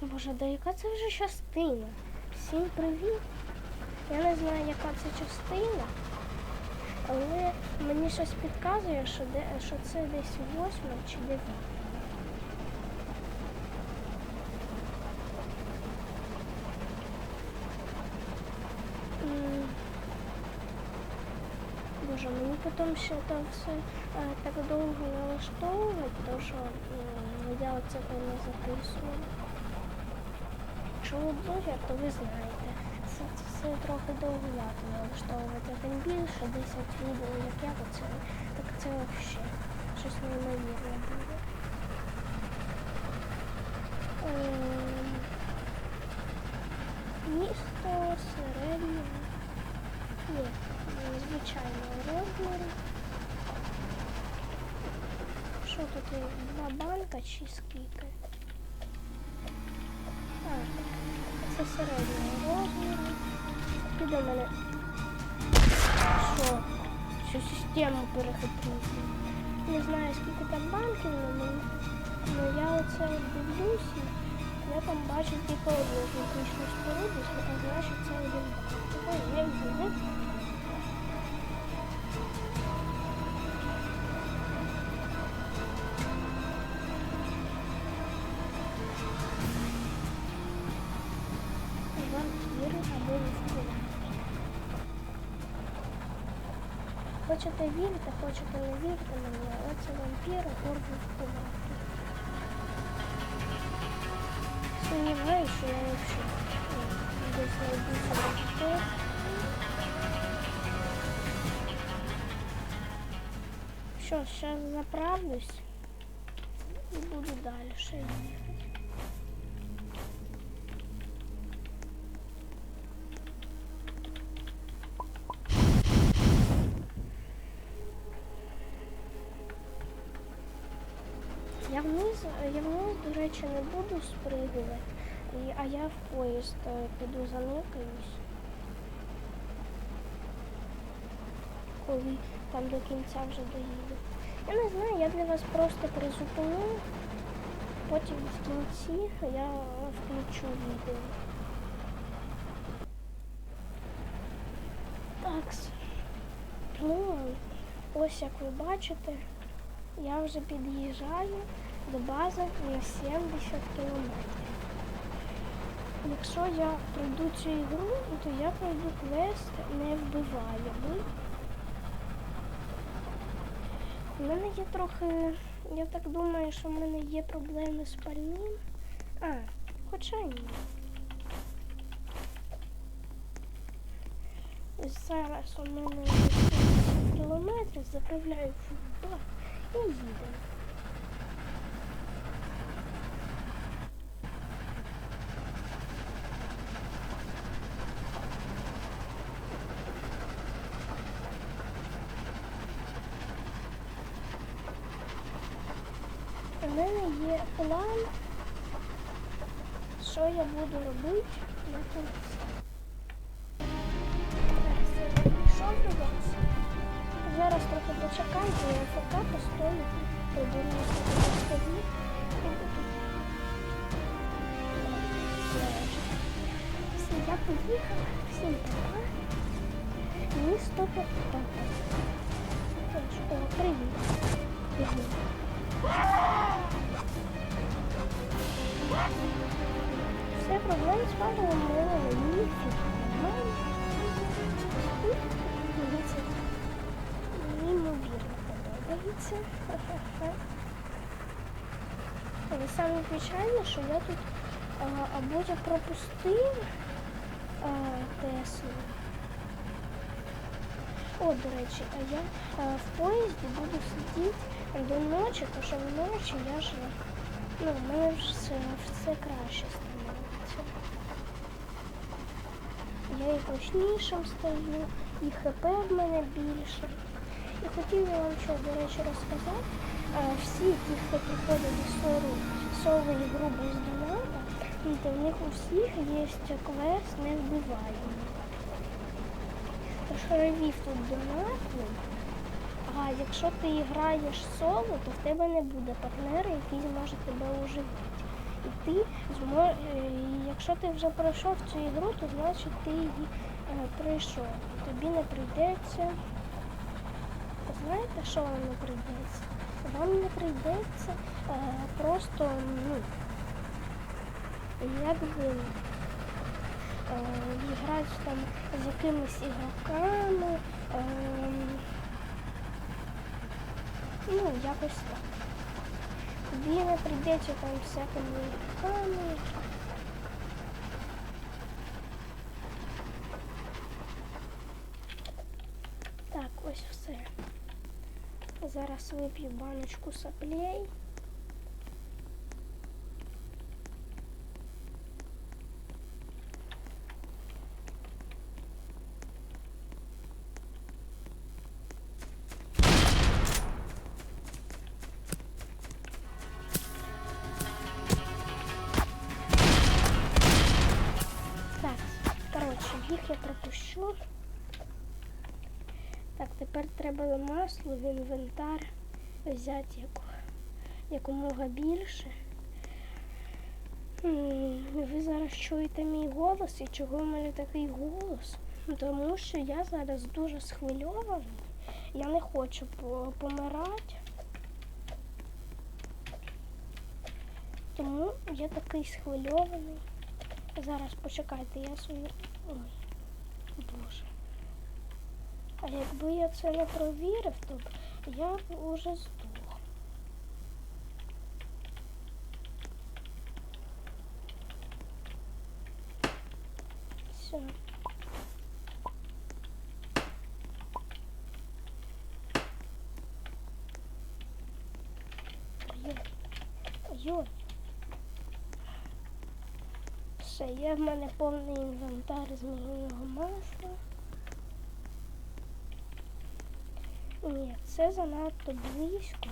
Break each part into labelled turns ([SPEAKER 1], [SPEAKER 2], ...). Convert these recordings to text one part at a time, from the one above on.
[SPEAKER 1] Боже, да яка це вже частина? Всім привіт. Я не знаю, яка це частина, але мені щось підказує, що, де, що це десь восьма чи дев'ята. Боже, мені потім ще там все е, так довго налаштовувати, тому що я оце не записую. Якщо ви блогер, то ви знаєте. Це, це все трохи довгувато налаштовувати. Тим більше 10 відео, як я, то це, так це взагалі щось неймовірне буде. Ем, Місто середнього. Ні, звичайного розміру. Що тут? Два банка чи скільки? А, це середнього розміру. Піде мене. Що? Всю систему перехопити. Не знаю, скільки там банків. Ну я оце дивлюся. Я там бачу тільки одну технічну споруду, а значить це один банк. Тому я Хочете вірити, хочете не вірити мені, але це вампіри орди впливати. Сумніваюся, що я взагалі десь знайду себе Що, зараз заправлюсь і буду далі їхати. Я вниз, я вниз, до речі, не буду спригувати, а я в поїзд е, піду заникаюсь. Коли там до кінця вже доїду. Я не знаю, я для вас просто призупиню, потім в кінці я включу відео. Так, ну, ось як ви бачите, я вже під'їжджаю до бази на 70 кілометрів. Якщо я пройду цю ігру, то я пройду квест не вбиваємо. У мене є трохи, я так думаю, що в мене є проблеми з пальним. А, хоча ні. Зараз у мене є 70 кілометрів, заправляю бак і їдемо. Мене є план, що я буду робити на кінці. Зараз трохи почекаю, бо я ФК постою, на столі. Все, я поїхала. Всім пока. Місто Петро. Привіт. Привіт. Все проблем з у мене на місці. Дивіться. Неймовірно подобається. Але саме печальне, що я тут а, або я пропустив а, Теслу. О, до речі, а я а, в поїзді буду сидіти до ночі, тому що вночі я ж ну, мене вже все, краще становиться. Я і точнішим стаю, і ХП в мене більше. І хотів я вам ще, до речі, розказати. Всі ті, хто приходить до сору, сової групи з доната, то в них у всіх є квест не вбиваємо. Тож ревів тут донатний. А якщо ти граєш соло, то в тебе не буде партнера, який зможе тебе оживити. І ти змо... е, якщо ти вже пройшов цю ігру, то значить ти її е, пройшов. Тобі не прийдеться. Знаєте, що вам не прийдеться? Вам не прийдеться е, просто, ну, якби е, грати там з якимись ігроками. Е, ну, якось так. Тобі не прийдеться там всякими руками. Так, ось все. Зараз вип'ю баночку соплей. Треба масло в інвентар взяти якомога більше. Ви зараз чуєте мій голос і чого в мене такий голос? Тому що я зараз дуже схвильований. Я не хочу помирати. Тому я такий схвильований. Зараз почекайте, я свою. Ой, боже. А якби я це не провірив, то я б уже здох. Все. Ой. Ой. Все, є в мене повний інвентар з мого масла. Ні, це занадто близько,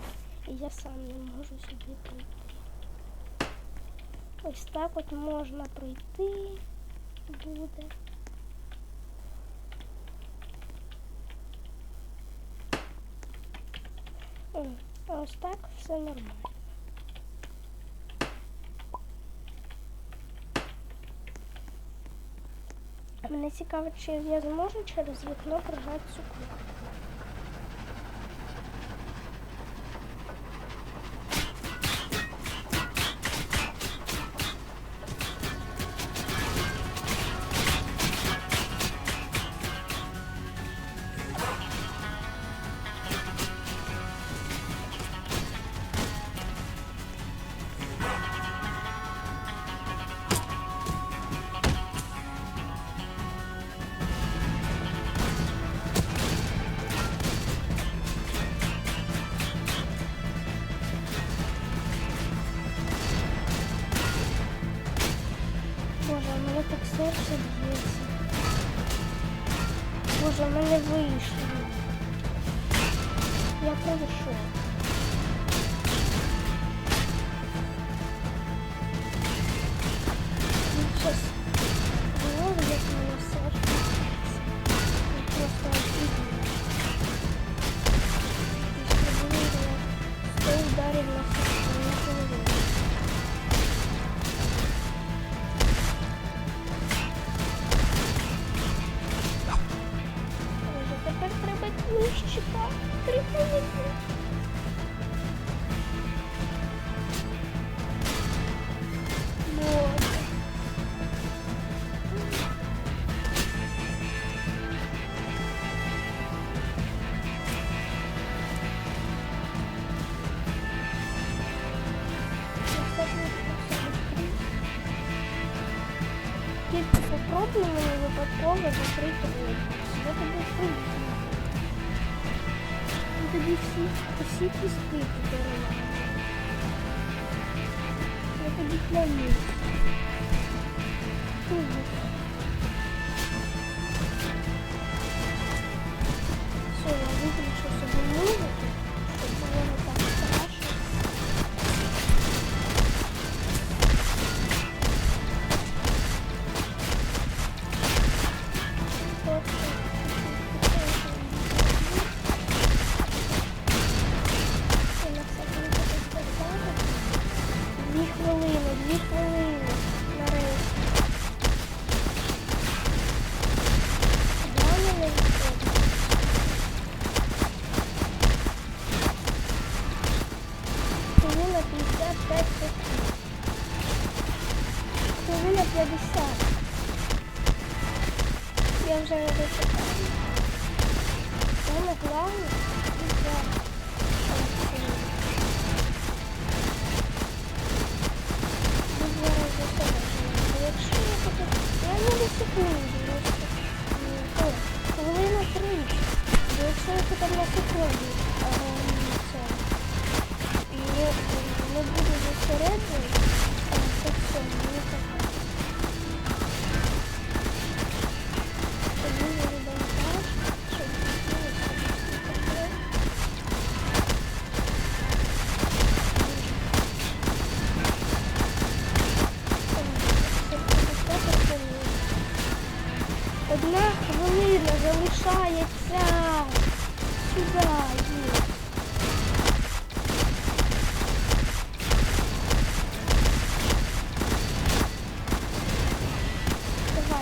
[SPEAKER 1] і я сам не можу сюди пройти. Ось так от можна пройти буде. Ось так все нормально. Мене цікаво, чи я зможу через вікно прожати цю кнопку. Боже, мене вийшло. Я пройшов. Випадково закрити область. Я тобі прийду. Я тобі всі, всі кістки подарувала. Я тобі клянусь. Ого. Все, я виключу собі музику, не до секунди, просто... О, хвилина 30. Бо якщо я на секунді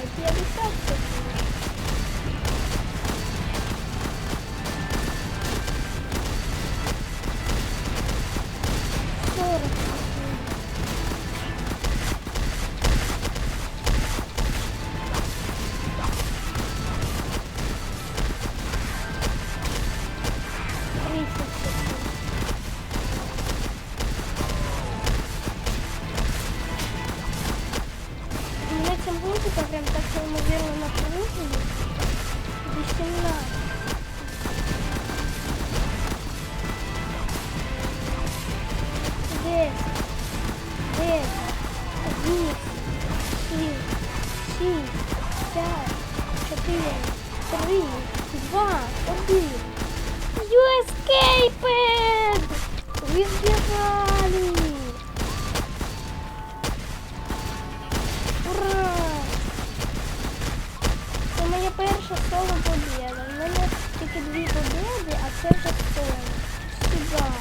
[SPEAKER 1] Тридцать музика прям так неймовірно напружує. 18. Десять. Дев'ять. Вісім. Сім. Шість. П'ять. Чотири. Три. Два. Один. You escaped! Ви збігали! Ура! Перша соло побіда. У мене тільки дві побіди, а це вже соло. Сюда.